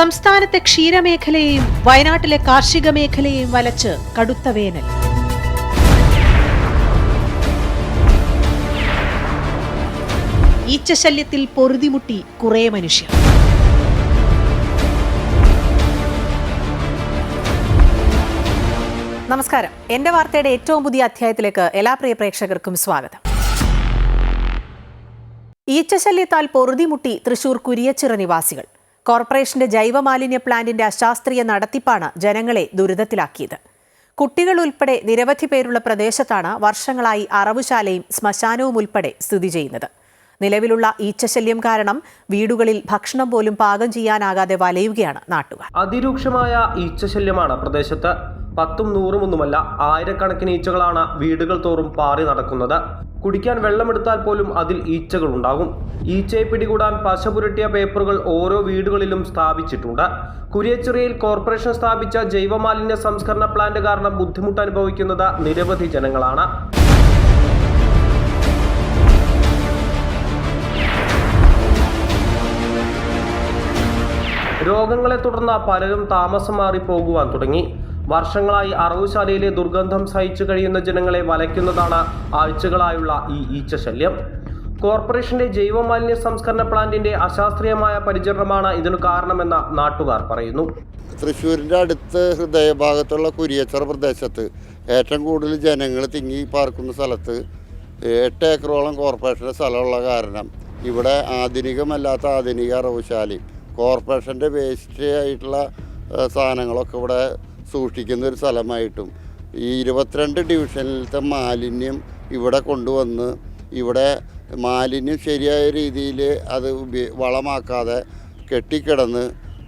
സംസ്ഥാനത്തെ ക്ഷീരമേഖലയെയും വയനാട്ടിലെ കാർഷിക മേഖലയെയും വലച്ച് കടുത്ത വേനൽ. ഈച്ചശല്യത്തിൽ പൊറുതിമുട്ടി കുറേ മനുഷ്യർ. നമസ്കാരം. എന്റെ വാർത്തയുടെ ഏറ്റവും പുതിയ അധ്യായത്തിലേക്ക് എല്ലാ പ്രിയ പ്രേക്ഷകർക്കും സ്വാഗതം. ഈച്ചശല്യത്താൽ പൊറുതിമുട്ടി തൃശൂർ കുരിയച്ചിറ നിവാസികൾ. കോർപ്പറേഷന്റെ ജൈവമാലിന്യ പ്ലാന്റിന്റെ അശാസ്ത്രീയ നടത്തിപ്പാണ് ജനങ്ങളെ ദുരിതത്തിലാക്കിയത്. കുട്ടികൾ ഉൾപ്പെടെ നിരവധി പേരുള്ള പ്രദേശത്താണ് വർഷങ്ങളായി അറവുശാലയും ശ്മശാനവും ഉൾപ്പെടെ സ്ഥിതി ചെയ്യുന്നത്. നിലവിലുള്ള ഈച്ചശല്യം കാരണം വീടുകളിൽ ഭക്ഷണം പോലും പാകം ചെയ്യാനാകാതെ വലയുകയാണ് നാട്ടുകാർ. അതിരൂക്ഷമായ ഈച്ചശല്യമാണ് പ്രദേശത്ത്. പത്തും നൂറും ഒന്നുമല്ല ആയിരക്കണക്കിന് ഈച്ചകളാണ് വീടുകൾ തോറും പാറി നടക്കുന്നത്. കുടിക്കാൻ വെള്ളമെടുത്താൽ പോലും അതിൽ ഈച്ചകൾ ഉണ്ടാകും ഈച്ചയെ പിടികൂടാൻ പശ പുരട്ടിയ പേപ്പറുകൾ ഓരോ വീടുകളിലും സ്ഥാപിച്ചിട്ടുണ്ട്. കുരിയച്ചിറയിൽ കോർപ്പറേഷൻ സ്ഥാപിച്ച ജൈവമാലിന്യ സംസ്കരണ പ്ലാന്റ് കാരണം ബുദ്ധിമുട്ട് അനുഭവിക്കുന്നത് നിരവധി ജനങ്ങളാണ്. രോഗങ്ങളെ തുടർന്ന് പലരും താമസം മാറി പോകുവാൻ തുടങ്ങി. വർഷങ്ങളായി അറവുശാലയിലെ ദുർഗന്ധം സഹിച്ചു കഴിയുന്ന ജനങ്ങളെ വലയ്ക്കുന്നതാണ് ആഴ്ചകളായുള്ള ഈ ഈച്ചശല്യം. കോർപ്പറേഷന്റെ ജൈവമാലിന്യ സംസ്കരണ പ്ലാന്റിന്റെ അശാസ്ത്രീയമായ പരിചരണമാണ് ഇതിനു കാരണമെന്ന് നാട്ടുകാർ പറയുന്നു. തൃശ്ശൂരിന്റെ അടുത്ത് ഹൃദയഭാഗത്തുള്ള കുരിയച്ചറ പ്രദേശത്ത് ഏറ്റവും കൂടുതൽ ജനങ്ങൾ തിങ്ങി പാർക്കുന്ന സ്ഥലത്ത് എട്ട് ഏക്കറോളം കോർപ്പറേഷന്റെ സ്ഥലമുള്ള കാരണം ഇവിടെ ആധുനികമല്ലാത്ത ആധുനിക അറവുശാലയും കോർപ്പറേഷന്റെ വേസ്റ്റ് ആയിട്ടുള്ള സാധനങ്ങളൊക്കെ ഇവിടെ സൂക്ഷിക്കുന്ന ഒരു സ്ഥലമായിട്ടും. ഈ ഇരുപത്തിരണ്ട് ഡിവിഷനിലത്തെ മാലിന്യം ഇവിടെ കൊണ്ടുവന്ന് ഇവിടെ മാലിന്യം ശരിയായ രീതിയിൽ അത് വളമാക്കാതെ കെട്ടിക്കിടന്ന്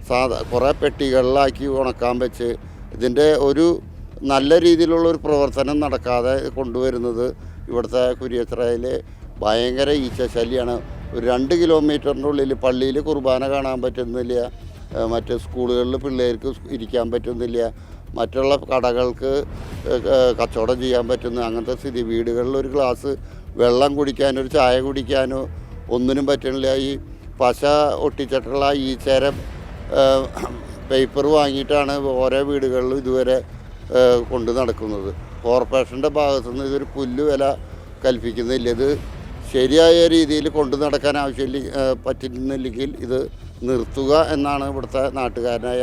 സാധാ കുറേ പെട്ടികളിലാക്കി ഉണക്കാൻ വെച്ച് ഇതിന്റെ ഒരു നല്ല രീതിയിലുള്ള ഒരു പ്രവർത്തനം നടക്കാതെ കൊണ്ടുവരുന്നത് ഇവിടുത്തെ കുരിയച്ചിറയിൽ ഭയങ്കര ഈച്ചശല്യമാണ് ഒരു രണ്ട് കിലോമീറ്ററിന്റെ ഉള്ളിൽ പള്ളിയിൽ കുർബാന കാണാൻ പറ്റുന്നില്ല. മറ്റ് സ്കൂളുകളിൽ പിള്ളേർക്ക് ഇരിക്കാൻ പറ്റുന്നില്ല. മറ്റുള്ള കടകൾക്ക് കച്ചവടം ചെയ്യാൻ പറ്റുന്ന അങ്ങനത്തെ സ്ഥിതി. വീടുകളിൽ ഒരു ഗ്ലാസ് വെള്ളം കുടിക്കാനോ ഒരു ചായ കുടിക്കാനോ ഒന്നിനും പറ്റുന്നില്ല. ഈ പശ ഒട്ടിച്ചിട്ടുള്ള ഈ ചേര പേപ്പർ വാങ്ങിയിട്ടാണ് ഓരോ വീടുകളിലും ഇതുവരെ കൊണ്ട് നടക്കുന്നത്. കോർപ്പറേഷന്റെ ഭാഗത്തുനിന്ന് ഇതൊരു പുല്ല് വില കൽപ്പിക്കുന്നില്ല. ഇത് ശരിയായ രീതിയിൽ കൊണ്ടു നടക്കാൻ ആവശ്യമില്ല പറ്റുന്നില്ലെങ്കിൽ ഇത് നിർത്തുക എന്നാണ് ഇവിടുത്തെ നാട്ടുകാരനായ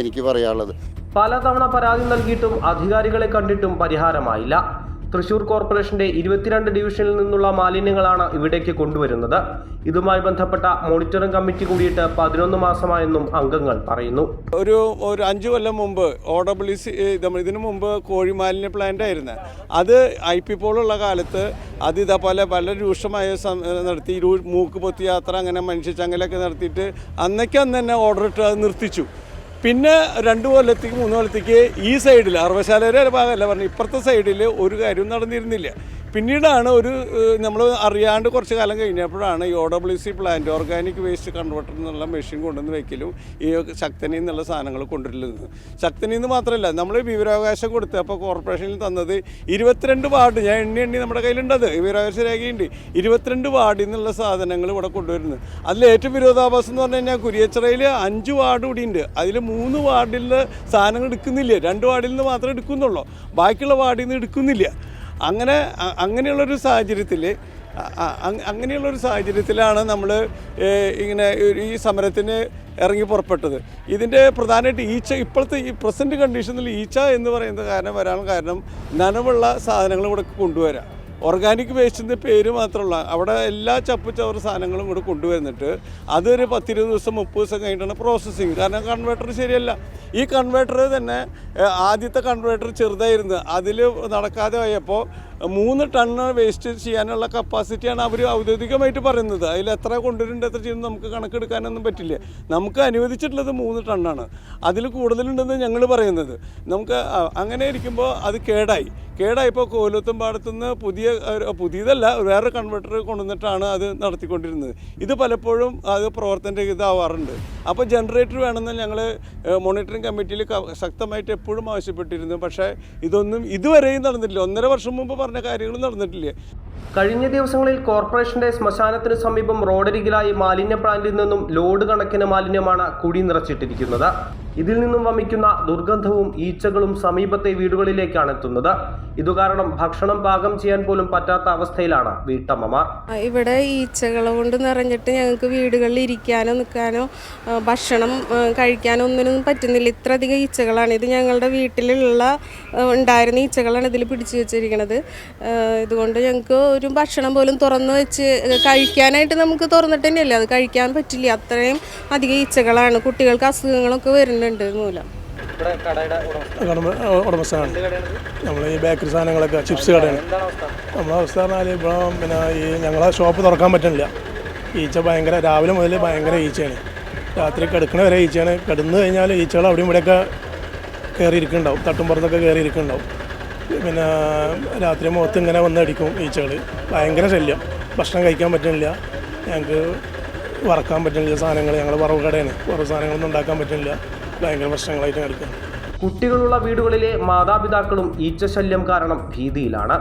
എനിക്ക് പറയാനുള്ളത്. പലതവണ പരാതി നൽകിയിട്ടും അധികാരികളെ കണ്ടിട്ടും പരിഹാരമായില്ല. തൃശൂർ കോർപ്പറേഷന്റെ ഇരുപത്തിരണ്ട് ഡിവിഷനിൽ നിന്നുള്ള മാലിന്യങ്ങളാണ് ഇവിടേക്ക് കൊണ്ടുവരുന്നത്. ഇതുമായി ബന്ധപ്പെട്ട മോണിറ്ററിംഗ് കമ്മിറ്റി കൂടിയിട്ട് പതിനൊന്ന് മാസമായെന്നും അംഗങ്ങൾ പറയുന്നു. ഒരു ഒരു അഞ്ചു കൊല്ലം മുമ്പ് ഒ ഡബ്ല്യു സി ഇതിനു മുമ്പ് കോഴി മാലിന്യ പ്ലാന്റ് ആയിരുന്നു. അത് ഐ പി പോലുള്ള കാലത്ത് അത് ഇതേപോലെ വളരെ രൂക്ഷമായ നടത്തി മൂക്ക് പൊത്തി യാത്ര അങ്ങനെ മനുഷ്യച്ചങ്ങലൊക്കെ നടത്തിയിട്ട് അന്നേക്കന്ന് തന്നെ ഓർഡർ ഇട്ട് അത് നിർത്തിച്ചു. പിന്നെ രണ്ട് കൊല്ലത്തേക്ക് മൂന്ന് കൊല്ലത്തേക്ക് ഈ സൈഡിൽ അറവശാലയുടെ ഭാഗമല്ല പറഞ്ഞു ഇപ്പുറത്തെ സൈഡിൽ ഒരു കാര്യവും നടന്നിരുന്നില്ല. പിന്നീടാണ് ഒരു നമ്മൾ അറിയാണ്ട് കുറച്ച് കാലം കഴിഞ്ഞപ്പോഴാണ് ഈ O W C plant organic waste converter എന്നുള്ള മെഷീൻ കൊണ്ടുവന്ന് വെക്കലും ഈ ശക്തനി എന്നുള്ള സാധനങ്ങൾ കൊണ്ടുവരുന്നത്. ശക്തനി എന്ന് മാത്രമല്ല നമ്മൾ വിവരാവകാശം കൊടുത്ത് അപ്പോൾ കോർപ്പറേഷനിൽ തന്നത് ഇരുപത്തിരണ്ട് വാർഡ് ഞാൻ എണ്ണി എണ്ണി നമ്മുടെ കയ്യിലുണ്ടത് വിവരാവകാശ രേഖയുണ്ട്. ഇരുപത്തിരണ്ട് വാർഡിൽ നിന്നുള്ള സാധനങ്ങൾ ഇവിടെ കൊണ്ടുവരുന്നത് അതിൽ ഏറ്റവും വിരോധാഭാസം എന്ന് പറഞ്ഞു കഴിഞ്ഞാൽ കുരിയച്ചിറയിൽ അഞ്ച് വാർഡ് കൂടി ഉണ്ട്. അതിൽ മൂന്ന് വാർഡിൽ നിന്ന് സാധനങ്ങൾ എടുക്കുന്നില്ല. രണ്ട് വാർഡിൽ നിന്ന് മാത്രമേ എടുക്കുന്നുള്ളൂ. ബാക്കിയുള്ള വാർഡിൽ നിന്ന് എടുക്കുന്നില്ല. അങ്ങനെ അങ്ങനെയുള്ളൊരു സാഹചര്യത്തിൽ അങ്ങനെയുള്ളൊരു സാഹചര്യത്തിലാണ് നമ്മൾ ഇങ്ങനെ ഈ സമരത്തിന് ഇറങ്ങി പുറപ്പെട്ടത്. ഇതിന്റെ പ്രധാനമായിട്ട് ഈച്ച ഇപ്പോഴത്തെ ഈ പ്രസന്റ് കണ്ടീഷനിൽ ഈച്ച എന്ന് പറയുന്ന കാരണം വരാൻ കാരണം നനവുള്ള സാധനങ്ങൾ ഇവിടെ കൊണ്ടുവരാം. ഓർഗാനിക് വേസ്റ്റിന്റെ പേര് മാത്രമല്ല അവിടെ എല്ലാ ചപ്പ് ചവറ് സാധനങ്ങളും കൂടെ കൊണ്ടുവരുന്നിട്ട് അതൊരു പത്തിരുപത് ദിവസം മുപ്പത് ദിവസം കഴിഞ്ഞിട്ടാണ് പ്രോസസ്സിങ് കാരണം കൺവേർട്ടർ ശരിയല്ല. ഈ കൺവേർട്ടർ തന്നെ ആദ്യത്തെ കൺവേർട്ടർ ചെറുതായിരുന്നു. അതിൽ നടക്കാതെ പോയപ്പോൾ മൂന്ന് ടണ്ണ് വേസ്റ്റ് ചെയ്യാനുള്ള കപ്പാസിറ്റിയാണ് അവർ ഔദ്യോഗികമായിട്ട് പറയുന്നത്. അതിൽ എത്ര കൊണ്ടുവരുന്നുണ്ട് എത്ര ചെയ്യുന്നു നമുക്ക് കണക്കെടുക്കാനൊന്നും പറ്റില്ല. നമുക്ക് അനുവദിച്ചിട്ടുള്ളത് മൂന്ന് ടണ്ണാണ് അതിൽ കൂടുതലുണ്ടെന്ന് ഞങ്ങൾ പറയുന്നത്. നമുക്ക് അങ്ങനെ ഇരിക്കുമ്പോൾ അത് കേടായി. കേടായപ്പോൾ കോലത്തും പാടത്തുനിന്ന് പുതിയ പുതിയതല്ല വേറെ കൺവെർട്ടർ കൊണ്ടുവന്നിട്ടാണ് അത് നടത്തിക്കൊണ്ടിരുന്നത്. ഇത് പലപ്പോഴും അത് പ്രവർത്തനരഹിതമാവാറുണ്ട് അപ്പോൾ ജനറേറ്റർ വേണമെന്ന് ഞങ്ങൾ മോണിറ്ററിംഗ് കമ്മിറ്റിയിൽ ശക്തമായിട്ട് എപ്പോഴും ആവശ്യപ്പെട്ടിരുന്നു. പക്ഷേ ഇതൊന്നും ഇതുവരെയും നടന്നിട്ടില്ല. ഒന്നര വർഷം മുമ്പ് പറഞ്ഞ കാര്യങ്ങൾ നടന്നിട്ടില്ല? കഴിഞ്ഞ ദിവസങ്ങളിൽ കോർപ്പറേഷന്റെ ശ്മശാനത്തിന് സമീപം റോഡരികിലായി മാലിന്യ പ്ലാന്റിൽ നിന്നും ലോഡ് കണക്കിന് മാലിന്യമാണ് കുടി നിറച്ചിട്ടിരിക്കുന്നത്. ഇതിൽ നിന്നും വമിക്കുന്ന ദുർഗന്ധവും ഈച്ചകളും സമീപത്തെ വീടുകളിലേക്കാണ് എത്തുന്നത്. ഇതുകാരണം ഭക്ഷണം പാകം ചെയ്യാൻ പോലും പറ്റാത്ത അവസ്ഥയിലാണ് വീട്ടമ്മമാർ. ഇവിടെ ഈച്ചകൾ കൊണ്ട് നിറഞ്ഞിട്ട് ഞങ്ങൾക്ക് വീടുകളിൽ ഇരിക്കാനോ നിൽക്കാനോ ഭക്ഷണം കഴിക്കാനോ ഒന്നിനും പറ്റുന്നില്ല. ഇത്രയധികം ഈച്ചകളാണ്. ഇത് ഞങ്ങളുടെ വീട്ടിലുള്ള ഉണ്ടായിരുന്ന ഈച്ചകളാണ് ഇതിൽ പിടിച്ചു വെച്ചിരിക്കുന്നത് ഇതുകൊണ്ട് ഞങ്ങൾക്ക് ഒരു ഭക്ഷണം പോലും തുറന്നു വെച്ച് കഴിക്കാനായിട്ട് നമുക്ക് തുറന്നിട്ട് തന്നെയല്ലേ? അത് കഴിക്കാൻ പറ്റില്ല. അത്രയും അധികം ഈച്ചകളാണ്. കുട്ടികൾക്ക് അസുഖങ്ങളൊക്കെ വരുന്നുണ്ട്. ഇത് മൂലം. ഉടമസ്ഥാണ് ഉടമസ്ഥനാണ്. നമ്മൾ ഈ ബേക്കറി സാധനങ്ങളൊക്കെ ചിപ്സ് കടയാണ്. നമ്മളെ അവസ്ഥ പറഞ്ഞാൽ ഇപ്പോൾ പിന്നെ ഈ ഞങ്ങളെ ഷോപ്പ് തുറക്കാൻ പറ്റണില്ല. ഈച്ച ഭയങ്കര രാവിലെ മുതൽ ഭയങ്കര ഈച്ചയാണ്. രാത്രി കിടക്കണ വരെ ഈച്ചയാണ്. കിടന്നു കഴിഞ്ഞാൽ ഈച്ചകൾ അവിടെയും ഇവിടെയൊക്കെ കയറി ഇരിക്കുന്നുണ്ടാവും തട്ടുംപുറത്തൊക്കെ കയറി ഇരിക്കുന്നുണ്ടാവും പിന്നെ രാത്രി മുഖത്ത് ഇങ്ങനെ വന്ന് അടിക്കും ഈച്ചകൾ ഭയങ്കര ശല്യം. ഭക്ഷണം കഴിക്കാൻ പറ്റുന്നില്ല ഞങ്ങൾക്ക് വറക്കാൻ പറ്റുന്നില്ല സാധനങ്ങൾ ഞങ്ങൾ വറവ് കടയാണ്. വറവ് സാധനങ്ങളൊന്നും ഉണ്ടാക്കാൻ പറ്റുന്നില്ല ഭയങ്കര പ്രശ്നങ്ങളായിട്ട് കിടക്കും കുട്ടികളുള്ള വീടുകളിലെ മാതാപിതാക്കളും ഈച്ചശല്യം കാരണം ഭീതിയിലാണ്.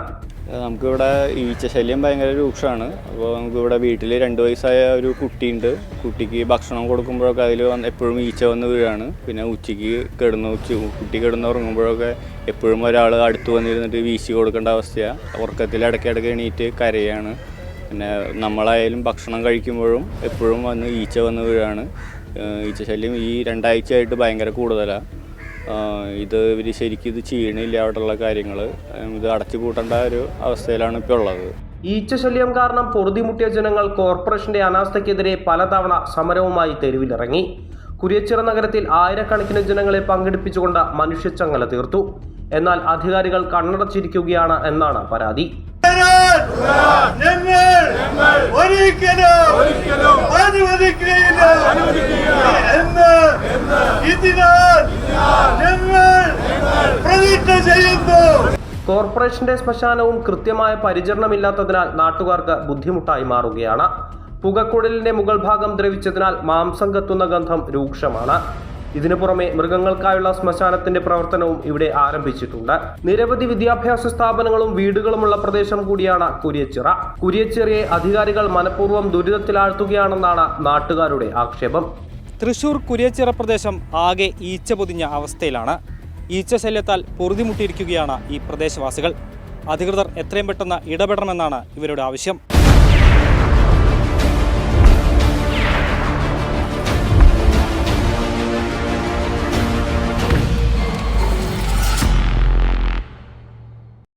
നമുക്കിവിടെ ഈച്ച ശല്യം ഭയങ്കര രൂക്ഷമാണ്. അപ്പോൾ നമുക്കിവിടെ വീട്ടിൽ രണ്ട് വയസ്സായ ഒരു കുട്ടിയുണ്ട്. കുട്ടിക്ക് ഭക്ഷണം കൊടുക്കുമ്പോഴൊക്കെ അതിൽ വന്ന് എപ്പോഴും ഈച്ച വന്ന് വീഴാണ്. പിന്നെ ഉച്ചയ്ക്ക് കിടന്ന് ഉച്ച കുട്ടി കിടന്ന് ഉറങ്ങുമ്പോഴൊക്കെ എപ്പോഴും ഒരാൾ അടുത്ത് വന്നിരുന്നിട്ട് വീശി കൊടുക്കേണ്ട അവസ്ഥയാണ് ഉറക്കത്തിൽ ഇടയ്ക്കിടയ്ക്ക് എണീറ്റ് കരയാണ്. പിന്നെ നമ്മളായാലും ഭക്ഷണം കഴിക്കുമ്പോഴും എപ്പോഴും വന്ന് ഈച്ച വന്ന് വീഴാണ്. ഏഹ് ഈച്ച ശല്യം ഈ രണ്ടാഴ്ചയായിട്ട് ഭയങ്കര കൂടുതലാണ് ഇത് ഇവർ ശരിക്കും ഇത് ചെയ്യണില്ല അവിടെയുള്ള കാര്യങ്ങൾ ഇത് അടച്ചു പൂട്ടേണ്ട ഒരു അവസ്ഥയിലാണ് ഇപ്പോൾ ഉള്ളത്. ഈച്ചശല്യം കാരണം പൊറുതിമുട്ടിയ ജനങ്ങൾ കോർപ്പറേഷന്റെ അനാസ്ഥയ്ക്കെതിരെ പലതവണ സമരവുമായി തെരുവിലിറങ്ങി. കുരിയച്ചിറ നഗരത്തിൽ ആയിരക്കണക്കിന് ജനങ്ങളെ പങ്കെടുപ്പിച്ചുകൊണ്ട് മനുഷ്യച്ചങ്ങല തീർത്തു. എന്നാൽ അധികാരികൾ കണ്ണടച്ചിരിക്കുകയാണ് എന്നാണ് പരാതി. ഞങ്ങൾ ഒരിക്കലും അനുവദിക്കുകയില്ല. എന്ന് ഇതിനാൽ ഞങ്ങൾ പ്രതിജ്ഞ ചെയ്യുന്നു. കോർപ്പറേഷന്റെ ശ്മശാനവും കൃത്യമായ പരിചരണമില്ലാത്തതിനാൽ നാട്ടുകാർക്ക് ബുദ്ധിമുട്ടായി മാറുകയാണ്. പുകക്കുഴലിന്റെ മുകൾ ഭാഗം ദ്രവിച്ചതിനാൽ മാംസം കത്തുന്ന ഗന്ധം രൂക്ഷമാണ്. ഇതിനു പുറമെ മൃഗങ്ങൾക്കായുള്ള ശ്മശാനത്തിന്റെ പ്രവർത്തനവും ഇവിടെ ആരംഭിച്ചിട്ടുണ്ട്. നിരവധി വിദ്യാഭ്യാസ സ്ഥാപനങ്ങളും വീടുകളുമുള്ള പ്രദേശം കൂടിയാണ് കുരിയച്ചിറ. കുരിയച്ചിറയെ അധികാരികൾ മനഃപൂർവം ദുരിതത്തിലാഴ്ത്തുകയാണെന്നാണ് നാട്ടുകാരുടെ ആക്ഷേപം. തൃശൂർ കുരിയച്ചിറ പ്രദേശം ആകെ ഈച്ച പൊതിഞ്ഞ അവസ്ഥയിലാണ്. ഈച്ച ശല്യത്താൽ പൊറുതിമുട്ടിയിരിക്കുകയാണ് ഈ പ്രദേശവാസികൾ. അധികൃതർ എത്രയും പെട്ടെന്ന് ഇടപെടണമെന്നാണ് ഇവരുടെ ആവശ്യം.